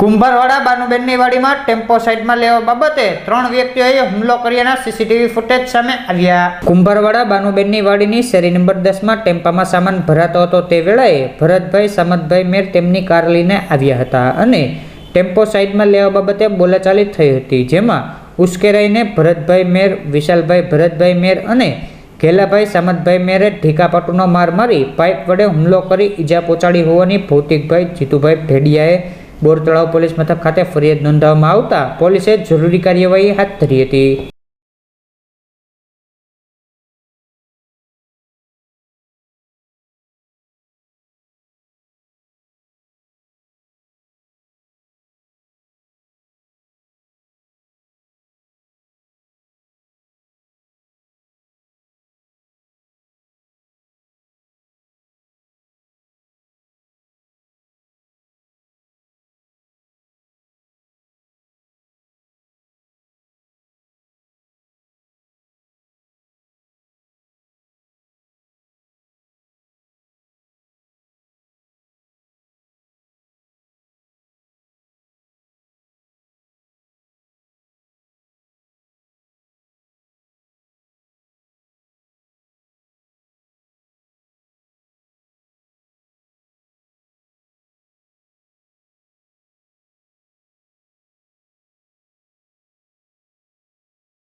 કુંભારવાડા બાનુબેનની વાડીમાં ટેમ્પો સાઈડમાં લેવા બાબતે ત્રણ વ્યક્તિઓએ હુમલો કર્યાના સીસીટીવી ફૂટેજ સામે આવ્યા. કુંભારવાડા બાનુબેનની વાડીની શેરી નંબર દસમાં ટેમ્પામાં સામાન ભરાતો હતો તે વેળાએ ભરતભાઈ, સામતભાઈ મેર તેમની કાર લઈને આવ્યા હતા અને ટેમ્પો સાઈડમાં લેવા બાબતે બોલાચાલી થઈ હતી, જેમાં ઉશ્કેરાઈને ભરતભાઈ મેર, વિશાલભાઈ ભરતભાઈ મેર અને ઘેલાભાઈ, સામતભાઈ મેરે ઢીકાપાટુનો માર મારી પાઇપ વડે હુમલો કરી ઈજા પહોંચાડી હોવાની ભૌતિકભાઈ જીતુભાઈ ભેડિયાએ બોરતળાવ પોલીસ મથક ખાતે ફરિયાદ નોંધાવવામાં આવતા પોલીસે જરૂરી કાર્યવાહી હાથ ધરી હતી.